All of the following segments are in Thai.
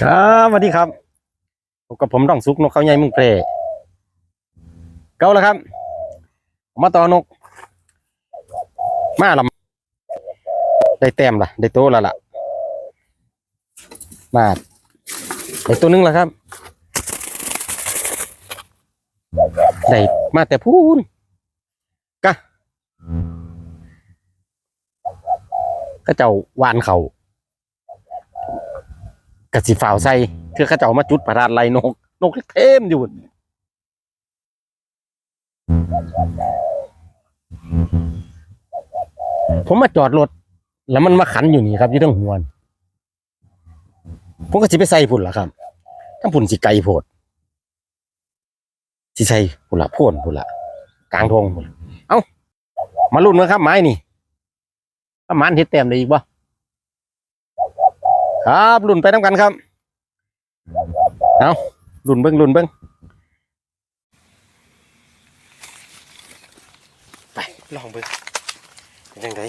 ครับสวัสดีครับพบกับผมต้องสุกนกเขาใหญ่มึงเพรเก้าแล้วครับ มาต่อนก มาลำได้แต้มละได้โตแล้วล่ะมาได้ตัวนึงแล้วครับได้มาแต่พูนกะก็เจ้าหวานเขา กะสิฝ่าวใส่คือเขาเจ้ามาจุดประทานไรนก นกเทมอยู่ผมมาจอดรถ แล้วมันมาขันอยู่นี่ครับอยู่ทั้งหัวนผมก็สิไปใส่พุ่นล่ะครับทั้งพุ่นสิไกลโพดสิใส่พุ่นละพ่นพุ่นละกลางทงพุ่นเอ้ามาลุ้นกันครับไม้นี่ประมาณเฮ็ดแต้มได้อีกบ่ ครับหลุนไปน้ำกันครับ เอาหลุนเบิ้งหลุนเบิ้งไปลองเบิ้งเป็นยังไง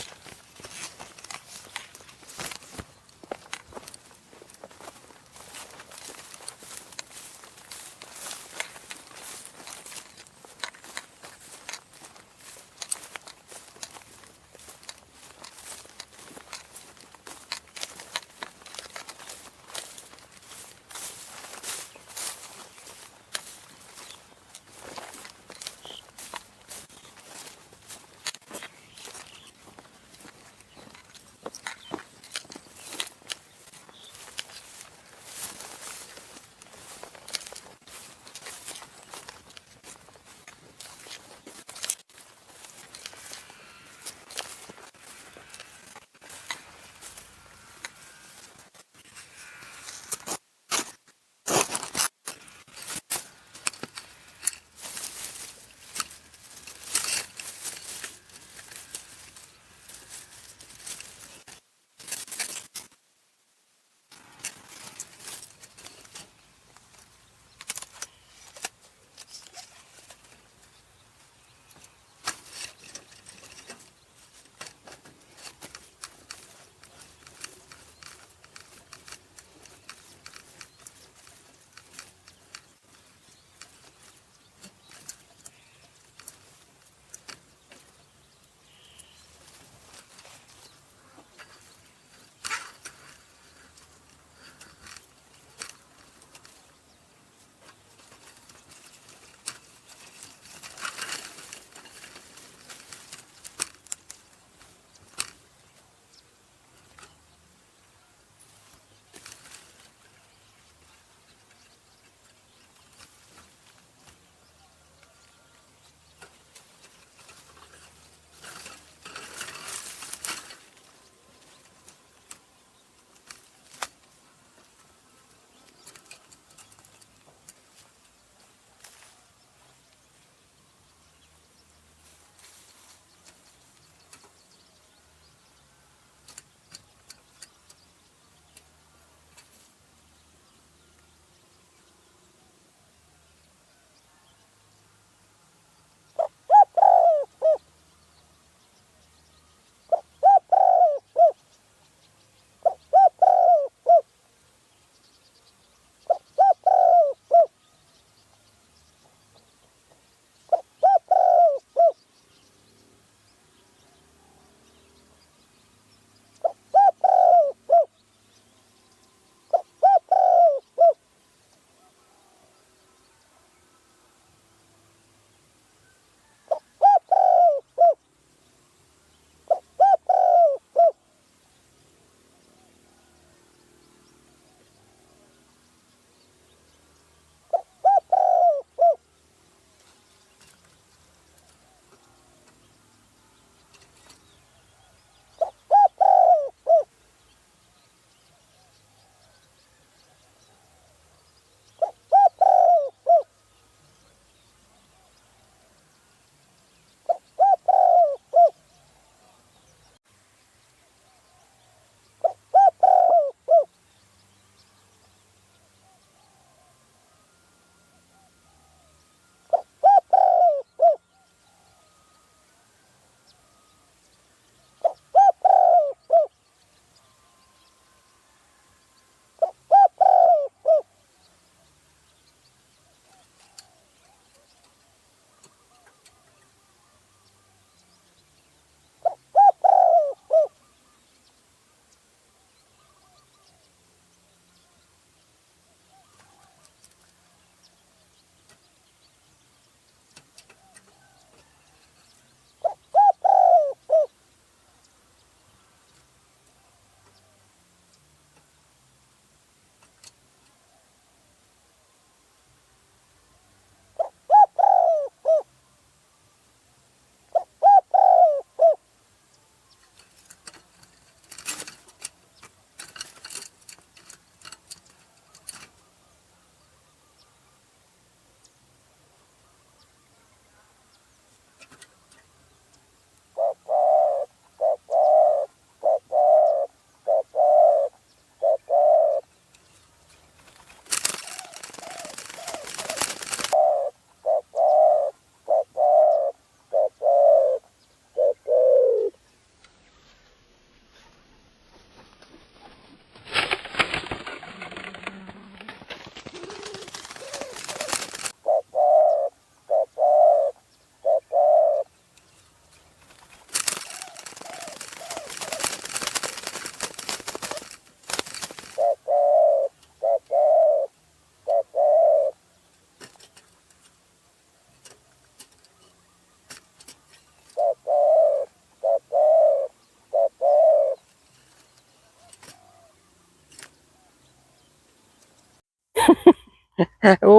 โอ้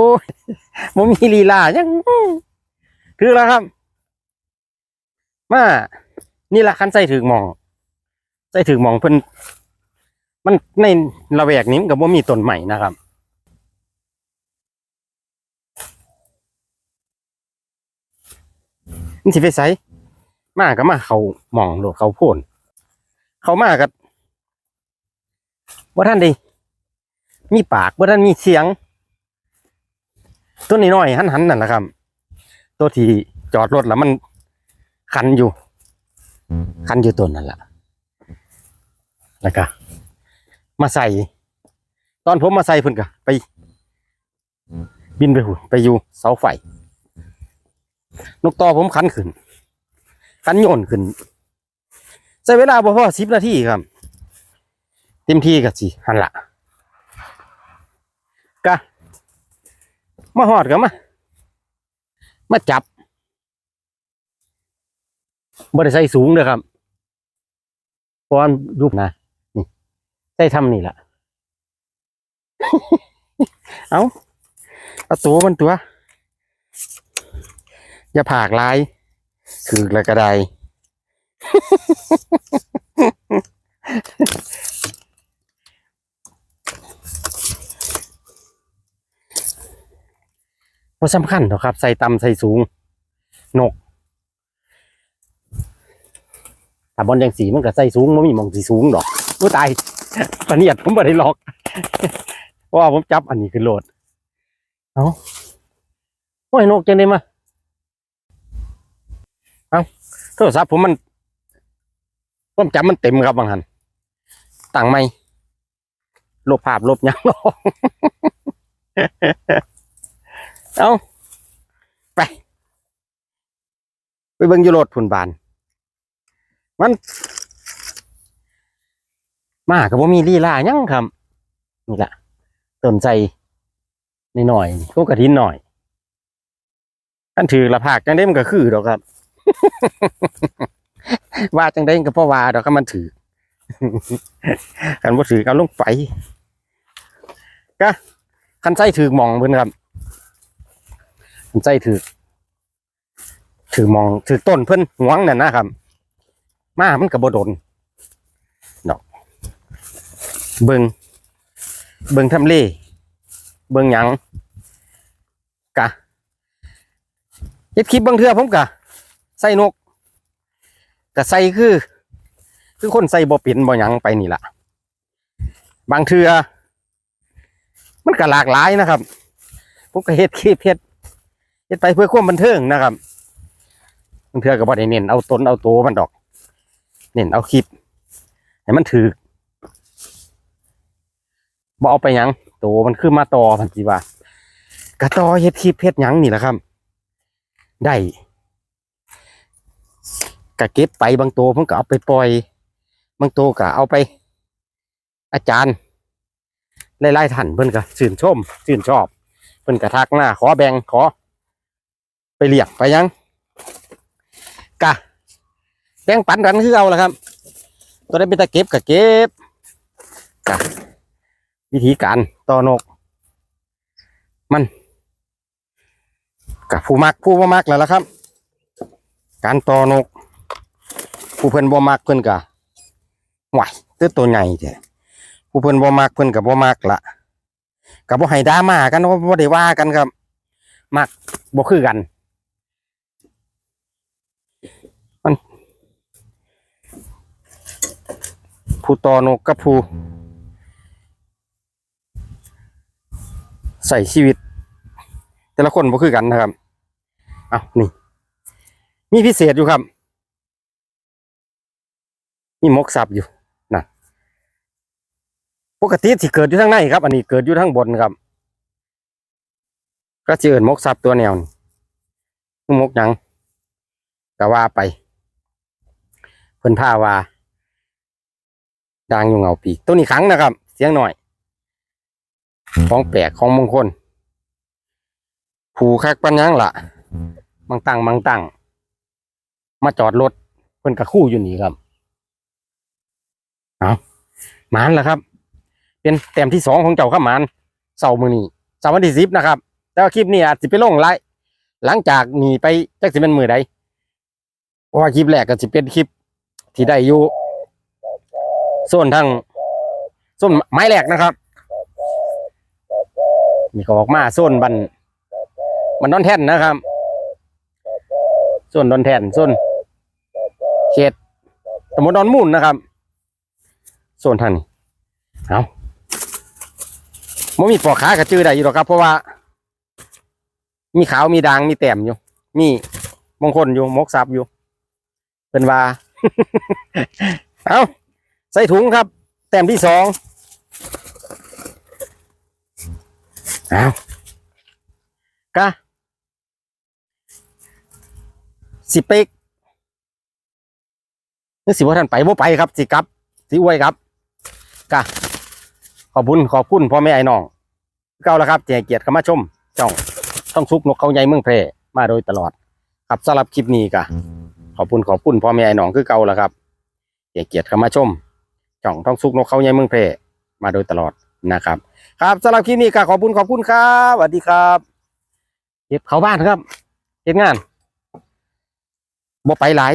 ผมมีลีลายังถือแล้วครับ มานี่ละคันใส่ถึงมอง ใส่ถึงมองเพิ่นมันในระแวกนี้มันก็บ่มีต้นใหม่นะครับมันสิไปไสมาก็มาเขาหมองโลดเขาโพ่นเขามากับว่าท่านใดมีปากว่าท่านมีเสียง ตัวน้อยหันหันนั่นแหละครับ ตัวที่จอดรถแล้วมันคันอยู่ คันอยู่ตัวนั่นแหละแล้วก็มาใส่ ตอนผมมาใส่เพิ่นก็ไป บินไปหุ่นไปอยู่เสาไฟนกต่อผมคันขึ้น คันโยนขึ้นใช้เวลาพอสิบนาทีครับ เต็มที่ก็สิหันละกะ มาหอดกันมามาจับบ่ได้ใส่สูงเลยครับเพราะว่ารูปนะนี่ใส่ทำนี่แหละเอาเอาตัวมันตัว อย่าผากลายคือแล้วก็ได บ่สำคัญหรอกครับ ใส่ต่ำใส่สูง นกถ้าบอลยังสีมันก็ใส่สูงมันมีมองสีสูงดอกผู้ตายปะเนียดผมบ่ได้หลอกเพราะว่าผมจับอันนี้คือโหลดเอาโอ้ยนกจังได้มาเอาโทรศัพท์ผมมันผมจำมันเต็มครับบางหันตั้งไม่ลบภาพลบยังหรอก เอาไป ไปเบิ่งยูโรดพุ่นบาน มัน มากับว่ามีลีลายังครับนี่ละเติมใจนหน่อยๆพวกกระทินหน่อยอันถือละภาคจังได้มันก็คือดอกครับ ว่าจังได้ก็เพราะว่าดอกครับมันถือกันว่าถือเอาลงไปก็คันใส่ถือมองเพิ่นครับ ใส่ถือถือมองถือต้นเพิ่อนหวงนั่นนะครับ มามันกับบโดนดอก เบิงเบิงทำเลเบิงหยังกะเฮ็ดคลิปเบางเทือผมกะใส่นกกะใส่คือ คือคนใส่บ่เป็นบ่หยังไปนี่ละบางเทือมันก็หลากหลายนะครับ ผมก็เฮ็ดคลิปเฮ็ด เฮ็ดไปเพื่อความบันเทิงนะครับบางเทื่อก็บ่ได้เน้นเอาตนเอาโตวมันดอก เน้นเอาคลิปให้มันถือบ่เอาไปหยังโตวมันคือมาต่อพันจีว่ากระต่อเฮ็ดคลิปเฮ็ดหยังนี่แหละครับ ได้กะเก็บไปบางตัวผมก็เอาไปปล่อย บางตัวก็เอาไป อาจารย์ไล่ๆท่านเพิ่นก็ชื่นชมชื่นชอบ เพิ่นก็ทักหน้าขอแบ่งขอ ไปเรียกไปยังกะแบ่งปันกันคือเอาละครับ ตัวได้เป็นตะเก็บกับเก็บกะวิธีการต่อนก มันกับผู้มักผู้บ่มักแล้วละครับ การต่อนก ผู้เพิ่นบ่มักเพิ่นกะไหวตัวตัวใหญ่แท้ผู้เพิ่นบ่มักเพิ่นกับบ่มักละกับบ่ให้ดรามากันว่าบ่ได้ว่ากันครับ มักบ่คือกัน ผู้ตอนกกับผู้ใส่ชีวิต แต่ละคนบ่คือกันนะครับเอานี่ มีพิเศษอยู่ครับ มีมกสับอยู่นะปกติที่เกิดอยู่ทางในครับ อันนี้เกิดอยู่ทางบนครับก็จะเอินมกสับตัวแนวนี่มกยังก็ว่าไปเพิ่นผ้าว่า ดังอยู่เงาปีกตัวนี้ขังนะครับ เสียงหน่อยของแปลกของมงคลผูคักปัญญังละบางตังบางตังมาจอดรถเพิ่นกระคู่อยู่นี่ครับเอาหมานแล้วครับ เป็นแต้มที่สองของเจ้าครับหมานเสาร์มือนี้สามวันที่สิบนะครับแต่ว่าคลิปนี้อาจจะไปลงไลฟ์หลังจากหนีไปจักสิเป็นมือใดเพราะว่าคลิปแรกก็จะเป็นคลิปที่ได้อยู่ ส่วนทางส่วนไม้แรกนะครับนี่ก็ออกมาส่วนบันบันดอนแท่นนะครับ ส่วนดอนแท่นส่วนเขตตำบลดอนมูลนะครับ ส่วนทางนี้เอาไม่มีปอกขากระจือได้อยู่หรอกครับ เพราะว่า มีขาวมีด่างมีแต้มอยู่ มีมงคลอยู่มกซับอยู่เป็นว่า เอา ใส่ถุงครับ แต้มที่สองเอากะสิเปกนึกสิว่าท่านไปบ่ไปครับ สิกลับสิอวยครับกะขอบคุณขอบคุณพ่อแม่ไอ้น้องเก่าแล้วครับเจเกียรติเข้ามาชมจ้องต้องซุกนกเขาใหญ่เมืองแพรมาโดยตลอด ครับสำหรับคลิปนี้กะขอบคุณขอบคุณพ่อแม่ไอ้น้องคือเก่าแล้วครับเจเกียรติเข้ามาชม จ่องต้องสุกนกเขาใหญ่เมืองเพร่มาโดยตลอดนะครับ ครับสำหรับคลิปนี้ก็ขอบคุณขอบคุณครับสวัสดีครับเก็บเขาบ้านครับเก็บงานบ่ไปหลาย